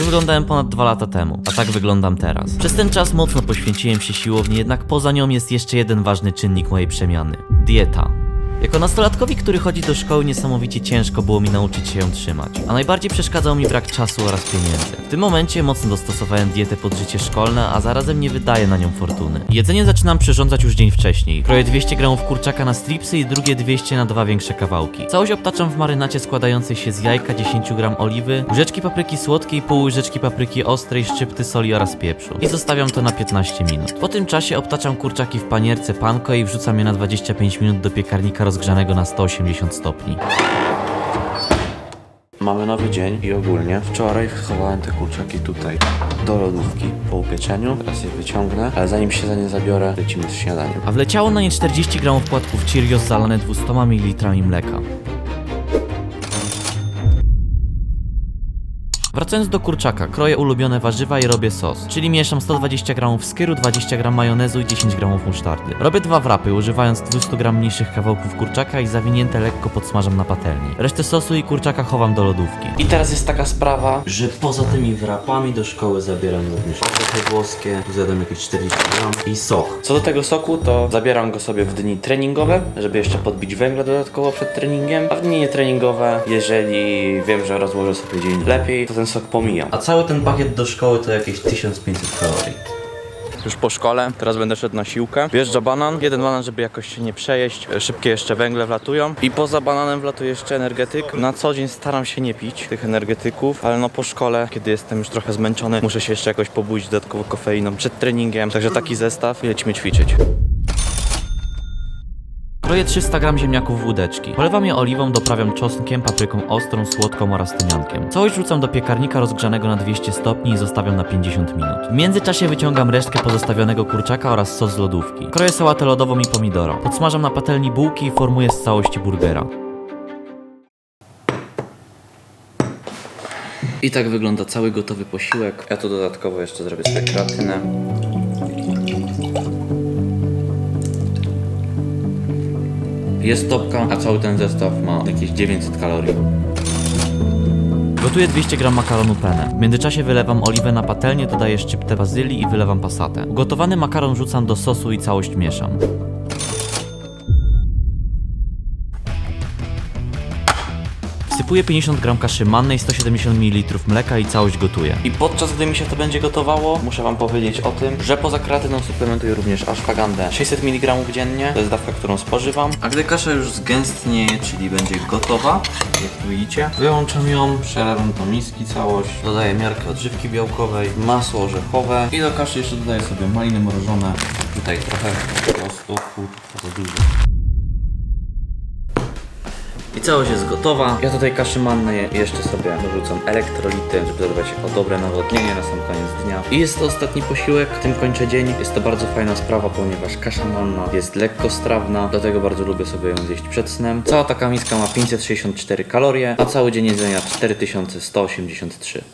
Tak wyglądałem ponad dwa lata temu, a tak wyglądam teraz. Przez ten czas mocno poświęciłem się siłowni, jednak poza nią jest jeszcze jeden ważny czynnik mojej przemiany. Dieta. Jako nastolatkowi, który chodzi do szkoły, niesamowicie ciężko było mi nauczyć się ją trzymać. A najbardziej przeszkadzał mi brak czasu oraz pieniędzy. W tym momencie mocno dostosowałem dietę pod życie szkolne, a zarazem nie wydaję na nią fortuny. Jedzenie zaczynam przyrządzać już dzień wcześniej. Kroję 200 gramów kurczaka na stripsy i drugie 200 na dwa większe kawałki. Całość obtaczam w marynacie składającej się z jajka, 10 gram oliwy, łyżeczki papryki słodkiej, pół łyżeczki papryki ostrej, szczypty soli oraz pieprzu. I zostawiam to na 15 minut. Po tym czasie obtaczam kurczaki w panierce panko i wrzucam je na 25 minut do piekarnika rozgrzanego na 180 stopni. Mamy nowy dzień i ogólnie wczoraj schowałem te kurczaki tutaj do lodówki po upieczeniu. Teraz je wyciągnę, ale zanim się za nie zabiorę, lecimy z śniadaniem. A wleciało na nie 40 gramów płatków Cheerios zalane 200 ml mleka. Wracając do kurczaka, kroję ulubione warzywa i robię sos, czyli mieszam 120 gramów skyru, 20 gram majonezu i 10 gramów musztardy. Robię dwa wrapy, używając 200 gram mniejszych kawałków kurczaka i zawinięte lekko podsmażam na patelni. Resztę sosu i kurczaka chowam do lodówki. I teraz jest taka sprawa, że poza tymi wrapami do szkoły zabieram również orzechy włoskie, tu zjadam jakieś 40 gram i sok. Co do tego soku, to zabieram go sobie w dni treningowe, żeby jeszcze podbić węgla dodatkowo przed treningiem, a w dni nietreningowe, jeżeli wiem, że rozłożę sobie dzień lepiej, to ten sok pomijam. A cały ten pakiet do szkoły to jakieś 1500 kalorii. Już po szkole, teraz będę szedł na siłkę. Wjeżdża banan, jeden banan, żeby jakoś się nie przejeść. Szybkie jeszcze węgle wlatują. I poza bananem wlatuje jeszcze energetyk. Na co dzień staram się nie pić tych energetyków, ale no po szkole, kiedy jestem już trochę zmęczony, muszę się jeszcze jakoś pobudzić dodatkowo kofeiną przed treningiem. Także taki zestaw i lecimy ćwiczyć. Kroję 300 gram ziemniaków w łódeczki. Polewam je oliwą, doprawiam czosnkiem, papryką ostrą, słodką oraz tymiankiem. Całość rzucam do piekarnika rozgrzanego na 200 stopni i zostawiam na 50 minut. W międzyczasie wyciągam resztkę pozostawionego kurczaka oraz sos z lodówki. Kroję sałatę lodową i pomidoro. Podsmażam na patelni bułki i formuję z całości burgera. I tak wygląda cały gotowy posiłek. Ja tu dodatkowo jeszcze zrobię sobie kreatynę. Jest topka, a cały ten zestaw ma jakieś 900 kalorii. Gotuję 200 gram makaronu penne. W międzyczasie wylewam oliwę na patelnię, dodaję szczyptę bazylii i wylewam pasatę. Ugotowany makaron rzucam do sosu i całość mieszam. Wsypuję 50 gram kaszy mannej, 170 ml mleka i całość gotuję. I podczas gdy mi się to będzie gotowało, muszę wam powiedzieć o tym, że poza kreatyną suplementuję również ashwagandę 600 mg dziennie. To jest dawka, którą spożywam. A gdy kasza już zgęstnieje, czyli będzie gotowa, jak tu widzicie, wyłączam ją, przelewam do miski całość, dodaję miarkę odżywki białkowej, masło orzechowe i do kaszy jeszcze dodaję sobie maliny mrożone. Tutaj trochę po prostu, kurwa, za dużo. I całość jest gotowa. Ja tutaj kaszy mannej jeszcze sobie dorzucam elektrolity, żeby zadbać o dobre nawodnienie na sam koniec dnia. I jest to ostatni posiłek, tym kończę dzień. Jest to bardzo fajna sprawa, ponieważ kasza manna jest lekko strawna, dlatego bardzo lubię sobie ją zjeść przed snem. Cała taka miska ma 564 kalorie, a cały dzień jedzenia 4183.